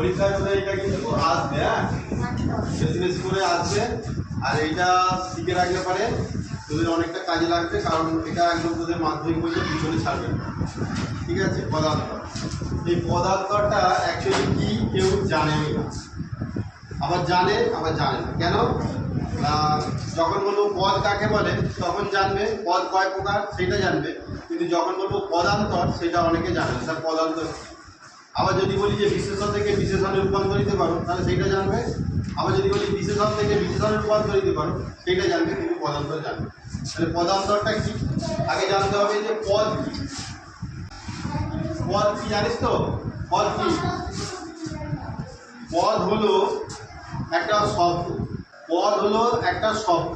পরীক্ষায় তোদের এটা কিন্তু হ্যাঁ? আর শিখে রাখলে পারে তোদের অনেকটা কাজে কারণ এটা একদম তোদের মাধ্যমিক ছাড়বে ঠিক আছে? এই পদার্থটা অ্যাকচুয়ালি কি কেউ জানেই না। আবার জানে আবার জানে কেন? যখন বলব পদ কাকে বলে, তখন জানবে পদ কয় প্রকার, সেটা জানবে। কিন্তু যখন বলব পদান্তর সেটা অনেকে জানে পদান্তর? আবার যদি বলি যে বিশেষণ থেকে বিশেষণে রূপান্তরিত করো, তাহলে সেইটা জানবে? আবার যদি বলি বিশেষণ থেকে বিশেষণে রূপান্তরিত করো সেইটা জানবে, কিন্তু পদান্তর জানবে। তাহলে পদান্তরটা কি? আগে জানতে হবে যে পদ কি? পদ কি, জানিস তো? পদ কি? পদ হলো একটা শব্দ। পদ হলো একটা শব্দ।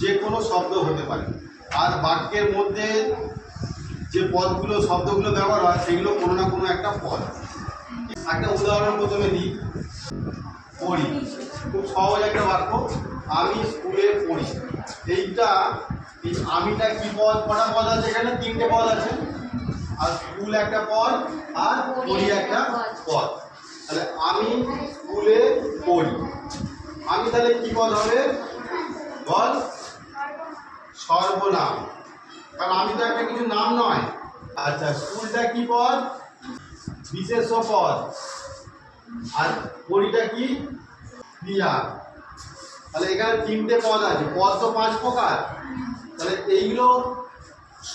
যে কোনো শব্দ হতে পারে। আর বাক্যের মধ্যে যে পদগুলো, শব্দগুলো ব্যবহার হয়, সেগুলো কোনো না কোনো একটা পদ। একটা উদাহরণ প্রথমে দিই। পড়ি। খুব সহজ একটা বাক্য, আমি স্কুলে পড়ি। এইটা, এই আমিটা কি পদ? কটা পদ আছে এখানে? তিনটে পদ আছে। আর স্কুল একটা পদ, আর পড়ি একটা পদ। তাহলে আমি স্কুলে পড়ি। আমি তাহলে কি পদ হবে? বল? সর্বনাম। কারণ আমি তো একটা কিছু নাম নয়। আচ্ছা স্কুলটা কি পদ? বিশেষ পদ আর পরিটা কি? ক্রিয়া তাহলে এখানে তিনটে পদ আছে। পদ তো পাঁচ প্রকার। তাহলে এইগুলো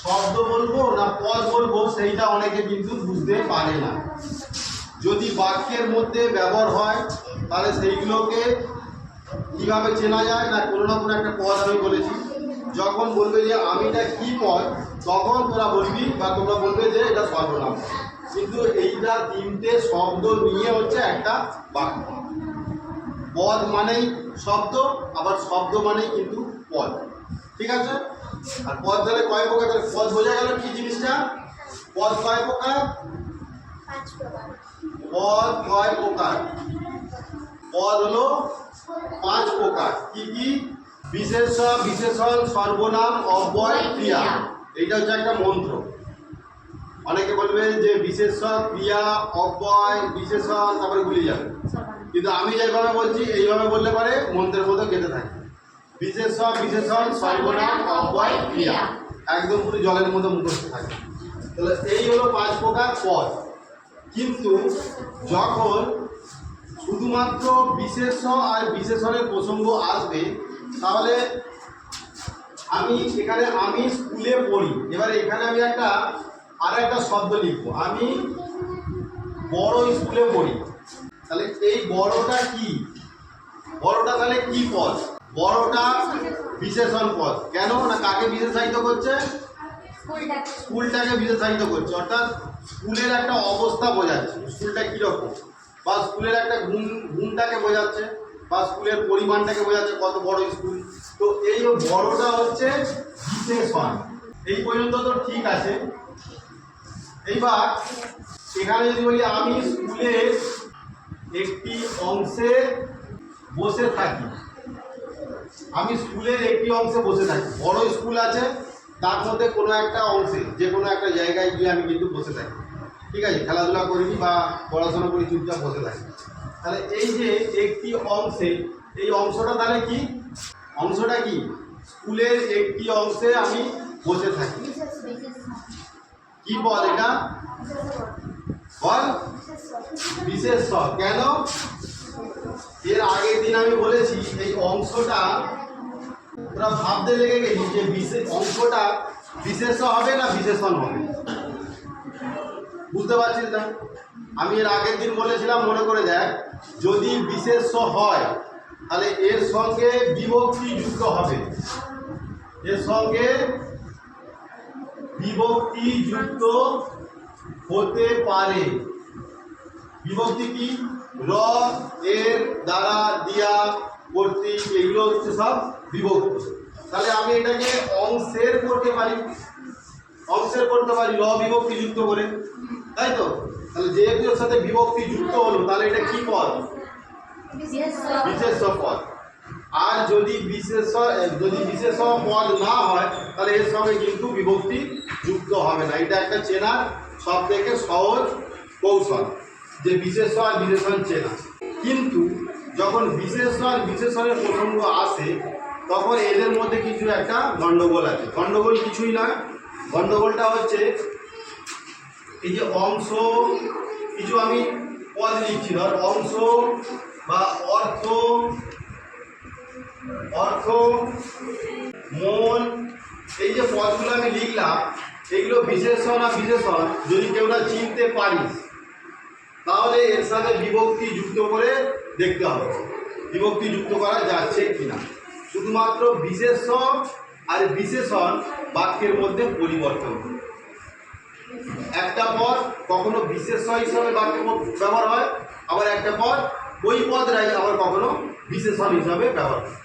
শব্দ বলব না পদ বলব সেইটা অনেকে কিন্তু বুঝতে পারে না। যদি বাক্যের মধ্যে ব্যবহার হয়, তাহলে সেইগুলোকে কীভাবে চেনা যায় না কোনো না কোনো একটা পদ আমি বলেছি। যখন বলবে যে আমিটা কি পদ, তখন তোরা বলবি বা তোমরা বলবে যে এটা সর্বনাম। কিন্তু এইটা তিনটে শব্দ নিয়ে হচ্ছে একটা বাক্য। পদ মানেই শব্দ, আবার শব্দ মানেই কিন্তু পদ। ঠিক আছে? আর পদ তাহলে কয় প্রকার? তাহলে পদ বোঝা গেল কি জিনিসটা? পদ কয় প্রকার? পদ কয় প্রকার? পদ হলো পাঁচ প্রকার। কি কি? বিশেষ বিশেষণ, সর্বনাম, অব্যয়, ক্রিয়া। এইটা হচ্ছে একটা মন্ত্র। অনেকে বলবে যে বিশেষ ক্রিয়া, অব্যয়, বিশেষণ, তারপরে ভুলে যাবে। কিন্তু আমি যেভাবে বলছি, এইভাবে বললে পারে মন্ত্রের মতো কেটে থাকে। বিশেষ বিশেষণ সর্বনাম অব্যয়, ক্রিয়া। একদম পুরো জলের মতো মুখস্থ থাকে। তাহলে এই হলো পাঁচ প্রকার পদ। কিন্তু যখন শুধুমাত্র বিশেষ আর বিশেষণের প্রসঙ্গ আসবে, তাহলে আমি এখানে আমি স্কুলে পড়ি। এবারে এখানে আমি একটা আর একটা শব্দ লিখব। আমি বড় স্কুলে পড়ি। তাহলে এই বড়টা কি? বড়টা তাহলে কি পদ? বড়টা বিশেষণ পদ। কেন? না কাকে বিশেষায়িত করছে? স্কুলটাকে। বিশেষায়িত করছে। অর্থাৎ স্কুলের একটা অবস্থা বোঝাচ্ছে। স্কুলটা কীরকম? বা স্কুলের একটা গুণ গুণটাকে বোঝাচ্ছে। বা স্কুলের পরিমাণটাকে বোঝাচ্ছে কত বড় স্কুল। তো এই বড়টা হচ্ছে বিশেষণ। এই পর্যন্ত তো ঠিক আছে। এইবার এখানে যদি বলি, আমি স্কুলে একটি অংশে বসে থাকি। আমি স্কুলের একটি অংশে বসে থাকি। বড় স্কুল আছে, তার মধ্যে কোনো একটা অংশে, যে কোনো একটা জায়গায় গিয়ে আমি কিন্তু বসে থাকি। ঠিক আছে? খেলাধুলা করিনি বা পড়াশোনা করি, চুপচাপ বসে থাকি। তাহলে এই যে একটি অংশে, এই অংশটা তাহলে কি? অংশটা কি? স্কুলের একটি অংশে আমি বসে থাকি। কি বল এটা? বল। বিশেষ। কেন? এর আগের দিন আমি বলেছি এই অংশটা ওরা ভাবতে লেগে গেছি যে বিশেষ অংশটা বিশেষ হবে না বিশেষণ হবে? বুঝতে পারছিস না? আমি এর আগের দিন বলেছিলাম, মনে করে দেখ, যদি বিশেষ হয়, তাহলে এর সঙ্গে বিভক্তি যুক্ত হবে। এর সঙ্গে বিভক্তি যুক্ত হতে পারে। বিভক্তি কি? র এর দ্বারা দিয়া কর্তৃক এগুলো হচ্ছে সব বিভক্তি। তাহলে আমি এটাকে অংশের করতে পারি। অংশের করতে পারি র বিভক্তি যুক্ত করে। তাই তো? তাহলে যেহেতু সাথে বিভক্তি যুক্ত হলো তাহলে এটা কি পদ? বিশেষ পদ। আর যদি বিশেষ যদি বিশেষ পদ না হয়, তাহলে এর সঙ্গে কিন্তু বিভক্তি যুক্ত হবে না। এটা একটা চেনার সব থেকে সহজ কৌশল, যে বিশেষ আর বিশেষণ চেনা। কিন্তু যখন বিশেষ আর বিশেষণের প্রসঙ্গ আসে, তখন এদের মধ্যে কিছু একটা গন্ডগোল আছে। গন্ডগোল কিছুই না গন্ডগোলটা হচ্ছে এই যে অংশ, কিছু আমি পদ লিখছি, ধর অংশ বা অর্থ অর্থ মন এই যে পদগুলো আমি লিখলাম, এগুলো বিশেষণ আর বিশেষণ যদি কেউ না চিনতে পারিস তাহলে এর সাথে বিভক্তি যুক্ত করে দেখতে হবে, বিভক্তি যুক্ত করা যাচ্ছে কিনা। শুধুমাত্র বিশেষ আর বিশেষণ বাক্যের মধ্যে পরিবর্তন। একটা পদ কখনো বিশেষ হিসাবে বাক্যে ব্যবহার হয়, আবার একটা পদ ওই পদরাই আবার কখনো বিশেষণ হিসাবে ব্যবহার হয়।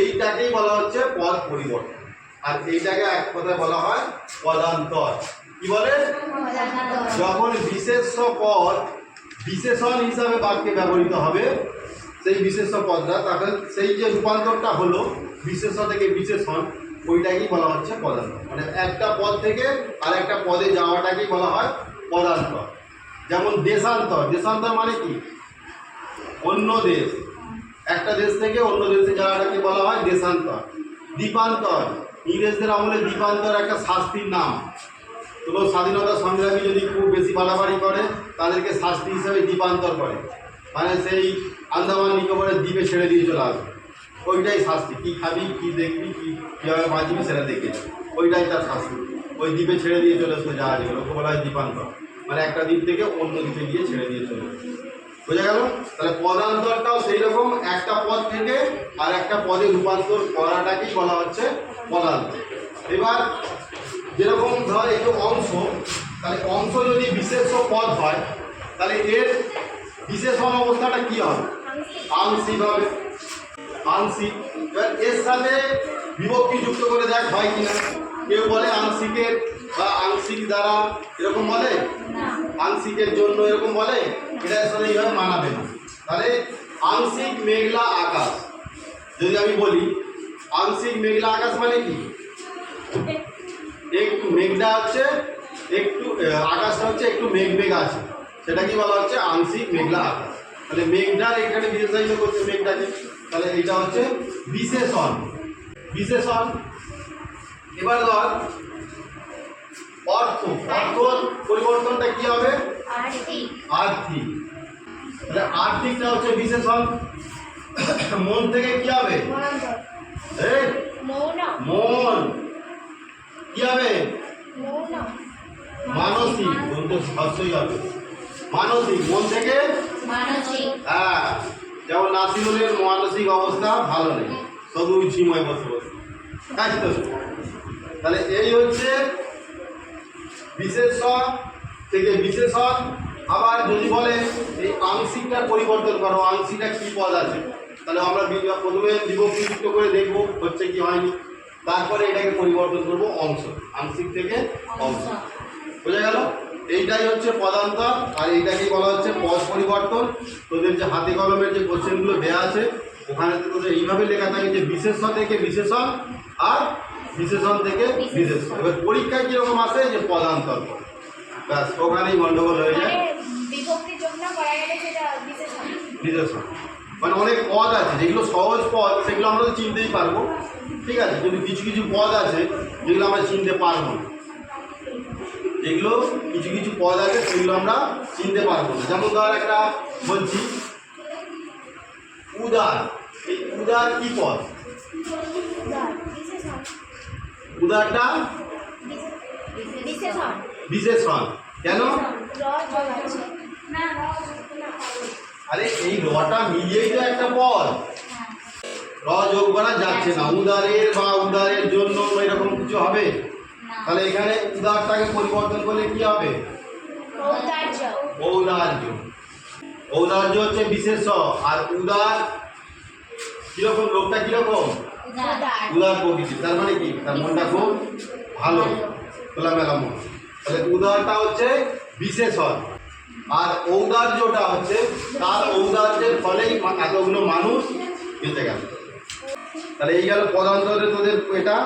এইটাকেই বলা হচ্ছে পদ পরিবর্তন। আর এইটাকে এক কথায় বলা হয় পদান্তর। কি বলে? যখন বিশেষ পদ বিশেষণ হিসাবে বাক্যে ব্যবহৃত হবে সেই বিশেষ পদটা তাকে সেই যে রূপান্তরটা হলো বিশেষ থেকে বিশেষণ ওইটাকেই বলা হচ্ছে পদান্তর। মানে একটা পদ থেকে আর একটা পদে যাওয়াটাকেই বলা হয় পদান্তর। যেমন দেশান্তর দেশান্তর মানে কি? অন্য দেশ। একটা দেশ থেকে অন্য দেশে যাওয়াটাকে বলা হয় দেশান্তর। দ্বীপান্তর। ইংরেজদের আমলে দ্বীপান্তর একটা শাস্তির নাম। কোনো স্বাধীনতা সংগ্রামী যদি খুব বেশি বাড়াবাড়ি করে, তাদেরকে শাস্তি হিসেবে দ্বীপান্তর করে। মানে সেই আন্দামান নিকোবরের দ্বীপে ছেড়ে দিয়ে চলে আসবে ওইটাই শাস্তি। কী খাবি, কী দেখবি, কী কীভাবে বাঁচবি সেটা দেখে ওইটাই তার শাস্তি। ওই দ্বীপে ছেড়ে দিয়ে চলে আসবে জাহাজগুলো বলা হয় দ্বীপান্তর। মানে একটা দ্বীপ থেকে অন্য দ্বীপে গিয়ে ছেড়ে দিয়ে চলে আসবে বোঝা গেল? তাহলে পদান্তরটাও সেই রকম, একটা পদ থেকে আর একটা পদে রূপান্তর করাটাকেই বলা হচ্ছে পদান্তর এবার যেরকম ধর একটু অংশ, তাহলে অংশ যদি বিশেষ পদ হয়, তাহলে এর বিশেষণ অবস্থাটা কি হবে? আংশিক হবে। আংশিক। এবার এর সাথে বিভক্তি যুক্ত করে দেখ হয় কিনা। কেউ বলে আংশিকের বা আংশিক দ্বারা এরকম বলে? আংশিকের জন্য এরকম বলে? এটা সাথে এইভাবে মানাবে। না তাহলে আংশিক মেঘলা আকাশ। যদি আমি বলি আংশিক মেঘলা আকাশ মানে কি? একটু মেঘটা হচ্ছে একটু আকাশটা হচ্ছে একটু মেঘ মেঘ আছে। সেটা কি বলা হচ্ছে? আংশিক মেঘলা আকাশ। তাহলে মেঘটার এখানে বিশেষায়িত করছে মেঘটাকে তাহলে এটা হচ্ছে বিশেষণ। বিশেষণ। এবার ধর অর্থ অর্থ পরিবর্তনটা কি হবে? আর্থিক। তাহলে আর্থিকটা হচ্ছে বিশেষণ মন থেকে কি হবে? মন। কি হবে? মানসিক। মন তো সবসময় হবে। মানসিক। মন থেকে? হ্যাঁ। যেমন নাসিমুলের মানসিক অবস্থা ভালো নেই। শুধু ঝিময় বসে বসে। তাই তো? তাহলে এই হচ্ছে বিশেষণ থেকে বিশেষণ আবার যদি বলে এই আংশিকটার পরিবর্তন করো, আংশিকটা কি পদ আছে? তাহলে আমরা প্রথমে বিভক্তিযুক্ত করে দেখব, হচ্ছে কি হয়নি। তারপরে এটাকে পরিবর্তন করব অংশ, আংশিক থেকে অংশ। বোঝা গেল? এইটাই হচ্ছে পদান্তর, আর এইটাকেই বলা হচ্ছে পদ পরিবর্তন। তোদের যে হাতে কলমের যে কোশ্চেনগুলো দেওয়া আছে, ওখানে তোদের এইভাবে লেখা থাকে যে বিশেষ থেকে বিশেষণ, আর বিশেষণ থেকে বিশেষণ এবার পরীক্ষায় কীরকম আসে যে পদান্তর পদ। ব্যাস ওখানেই গন্ডগোল হয়ে যায়। বিশেষণ মানে অনেক পদ আছে যেগুলো সহজ পদ সেগুলো আমরা তো চিনতেই পারব। ঠিক আছে কিন্তু কিছু কিছু পদ আছে যেগুলো আমরা চিনতে পারব না। যেগুলো কিছু কিছু পদ আছে সেগুলো আমরা চিনতে পারব না। যেমন ধর একটা বলছি উদার। এই উদার কি পদ? উদারটা বিশেষণ। কেন? আরে এই রটা মিলিয়েই তো একটা পদ। র যোগ করা যাচ্ছে না। উদারের বা উদারের জন্য এরকম কিছু হবে? তাহলে এখানে উদারটাকে পরিবর্তন করলে কি হবে? ঔদার্য। ঔদার্য। হচ্ছে বিশেষ আর উদার কীরকম? লোকটা কীরকম? উদার প্রকৃতি তার মানে কি? তার মনটা খুব ভালো, খোলামেলা মন। তাহলে উদারটা হচ্ছে বিশেষণ। আর ঔদার্যটা হচ্ছে তার ঔদার্যের ফলেই এতগুলো মানুষ বেঁচে গেল। তাহলে এই গেল পদান্তরে তোদের এটা